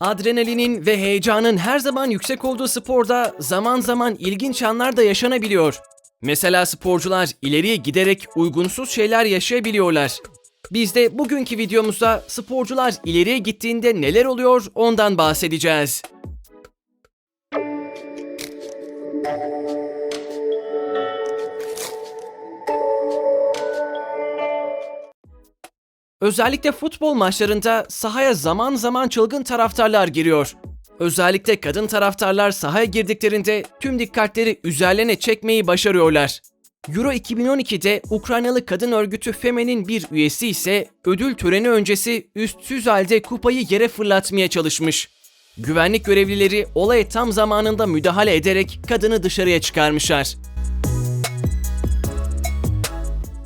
Adrenalinin ve heyecanın her zaman yüksek olduğu sporda zaman zaman ilginç anlar da yaşanabiliyor. Mesela sporcular ileriye giderek uygunsuz şeyler yaşayabiliyorlar. Biz de bugünkü videomuzda sporcular ileriye gittiğinde neler oluyor ondan bahsedeceğiz. Özellikle futbol maçlarında sahaya zaman zaman çılgın taraftarlar giriyor. Özellikle kadın taraftarlar sahaya girdiklerinde tüm dikkatleri üzerlerine çekmeyi başarıyorlar. Euro 2012'de Ukraynalı kadın örgütü FEME'nin bir üyesi ise ödül töreni öncesi üstsüz halde kupayı yere fırlatmaya çalışmış. Güvenlik görevlileri olaya tam zamanında müdahale ederek kadını dışarıya çıkarmışlar.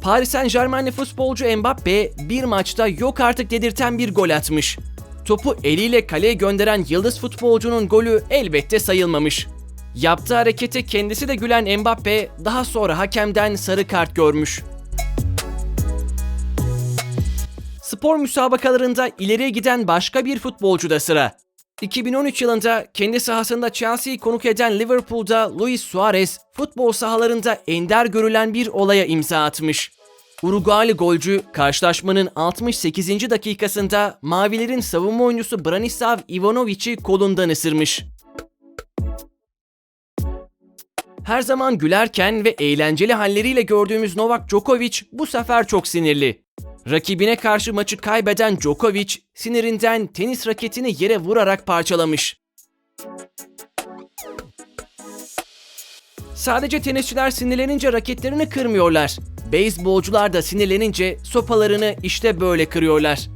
Paris Saint Germain'li futbolcu Mbappe bir maçta yok artık dedirten bir gol atmış. Topu eliyle kaleye gönderen yıldız futbolcunun golü elbette sayılmamış. Yaptığı harekete kendisi de gülen Mbappe daha sonra hakemden sarı kart görmüş. Spor müsabakalarında ileriye giden başka bir futbolcu da sıra. 2013 yılında kendi sahasında Chelsea'yi konuk eden Liverpool'da Luis Suarez futbol sahalarında ender görülen bir olaya imza atmış. Uruguaylı golcü karşılaşmanın 68. dakikasında Mavilerin savunma oyuncusu Branislav Ivanovic'i kolundan ısırmış. Her zaman gülerken ve eğlenceli halleriyle gördüğümüz Novak Djokovic bu sefer çok sinirli. Rakibine karşı maçı kaybeden Djokovic sinirinden tenis raketini yere vurarak parçalamış. Sadece tenisçiler sinirlenince raketlerini kırmıyorlar. Beyzbolcular da sinirlenince sopalarını işte böyle kırıyorlar.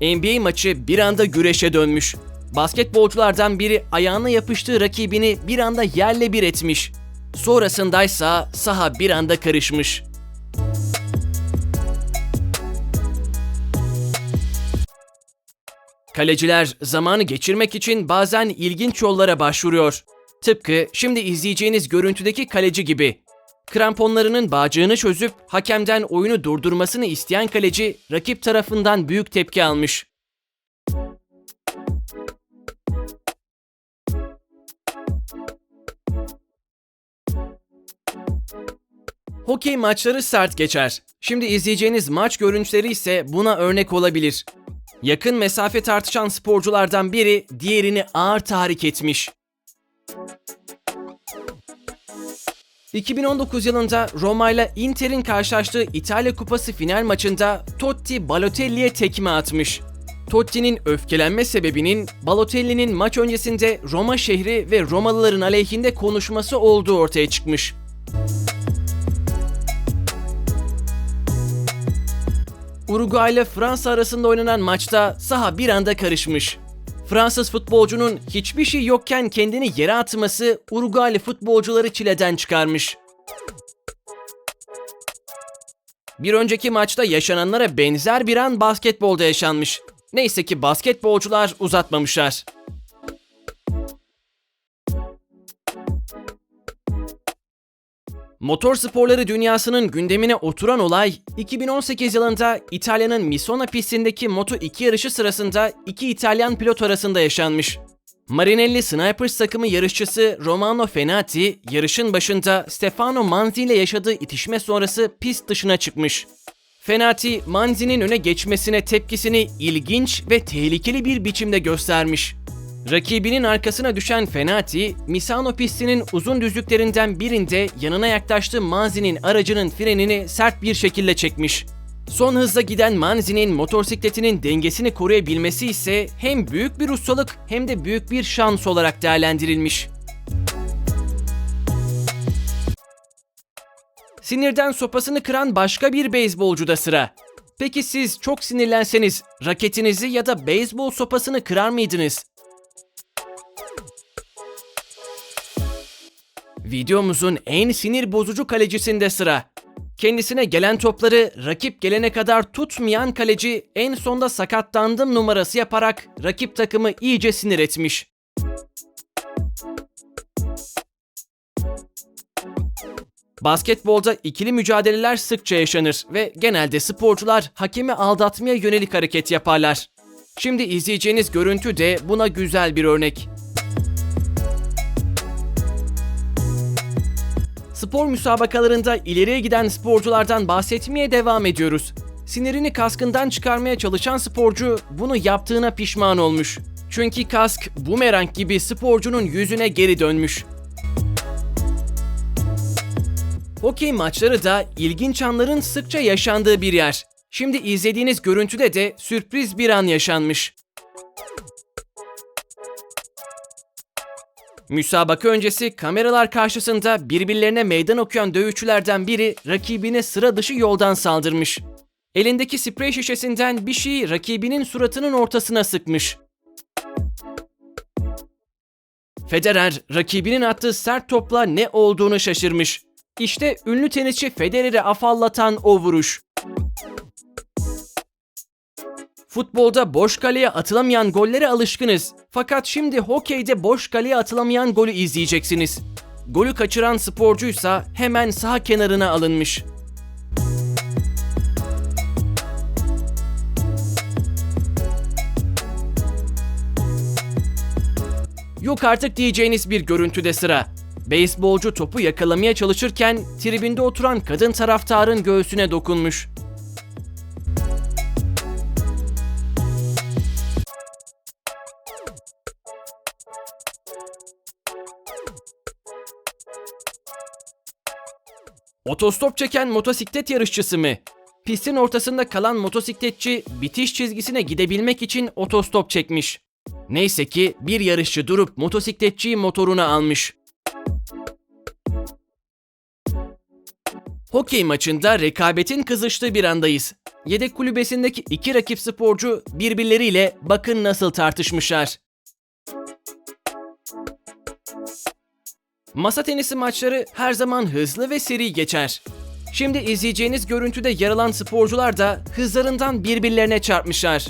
NBA maçı bir anda güreşe dönmüş. Basketbolculardan biri ayağına yapıştığı rakibini bir anda yerle bir etmiş. Sonrasındaysa saha bir anda karışmış. Kaleciler zamanı geçirmek için bazen ilginç yollara başvuruyor. Tıpkı şimdi izleyeceğiniz görüntüdeki kaleci gibi. Kramponlarının bağcığını çözüp hakemden oyunu durdurmasını isteyen kaleci rakip tarafından büyük tepki almış. Hokey maçları sert geçer. Şimdi izleyeceğiniz maç görüntüleri ise buna örnek olabilir. Yakın mesafe tartışan sporculardan biri diğerini ağır tahrik etmiş. 2019 yılında Roma ile Inter'in karşılaştığı İtalya Kupası final maçında Totti Balotelli'ye tekme atmış. Totti'nin öfkelenme sebebinin Balotelli'nin maç öncesinde Roma şehri ve Romalıların aleyhinde konuşması olduğu ortaya çıkmış. Uruguay ile Fransa arasında oynanan maçta saha bir anda karışmış. Fransız futbolcunun hiçbir şey yokken kendini yere atması Uruguaylı futbolcuları çileden çıkarmış. Bir önceki maçta yaşananlara benzer bir an basketbolda yaşanmış. Neyse ki basketbolcular uzatmamışlar. Motor sporları dünyasının gündemine oturan olay, 2018 yılında İtalya'nın Misona pistindeki Moto2 yarışı sırasında iki İtalyan pilot arasında yaşanmış. Marinelli Snipers takımı yarışçısı Romano Fenati, yarışın başında Stefano Manzi ile yaşadığı itişme sonrası pist dışına çıkmış. Fenati, Manzi'nin öne geçmesine tepkisini ilginç ve tehlikeli bir biçimde göstermiş. Rakibinin arkasına düşen Fenati, Misano pistinin uzun düzlüklerinden birinde yanına yaklaştığı Manzi'nin aracının frenini sert bir şekilde çekmiş. Son hızla giden Manzi'nin motosikletinin dengesini koruyabilmesi ise hem büyük bir ustalık hem de büyük bir şans olarak değerlendirilmiş. Sinirden sopasını kıran başka bir beyzbolcu da sıra. Peki siz çok sinirlenseniz raketinizi ya da beyzbol sopasını kırar mıydınız? Videomuzun en sinir bozucu kalecisinde sıra. Kendisine gelen topları rakip gelene kadar tutmayan kaleci en sonda sakatlandım numarası yaparak rakip takımı iyice sinir etmiş. Basketbolda ikili mücadeleler sıkça yaşanır ve genelde sporcular hakemi aldatmaya yönelik hareket yaparlar. Şimdi izleyeceğiniz görüntü de buna güzel bir örnek. Spor müsabakalarında ileriye giden sporculardan bahsetmeye devam ediyoruz. Sinirini kaskından çıkarmaya çalışan sporcu bunu yaptığına pişman olmuş. Çünkü kask bumerang gibi sporcunun yüzüne geri dönmüş. Hokey maçları da ilginç anların sıkça yaşandığı bir yer. Şimdi izlediğiniz görüntüde de sürpriz bir an yaşanmış. Müsabaka öncesi kameralar karşısında birbirlerine meydan okuyan dövüşçülerden biri rakibine sıra dışı yoldan saldırmış. Elindeki sprey şişesinden bir şeyi rakibinin suratının ortasına sıkmış. Federer rakibinin attığı sert topla ne olduğunu şaşırmış. İşte ünlü tenisçi Federer'i afallatan o vuruş. Futbolda boş kaleye atılamayan gollere alışkınız. Fakat şimdi hokeyde boş kaleye atılamayan golü izleyeceksiniz. Golü kaçıran sporcuysa hemen sağ kenarına alınmış. Yok artık diyeceğiniz bir görüntüde sıra. Beyzbolcu topu yakalamaya çalışırken tribünde oturan kadın taraftarın göğsüne dokunmuş. Otostop çeken motosiklet yarışçısı mı? Pistin ortasında kalan motosikletçi bitiş çizgisine gidebilmek için otostop çekmiş. Neyse ki bir yarışçı durup motosikletçiyi motoruna almış. Hokey maçında rekabetin kızıştığı bir andayız. Yedek kulübesindeki iki rakip sporcu birbirleriyle bakın nasıl tartışmışlar. Masa tenisi maçları her zaman hızlı ve seri geçer. Şimdi izleyeceğiniz görüntüde yer alan sporcular da hızlarından birbirlerine çarpmışlar.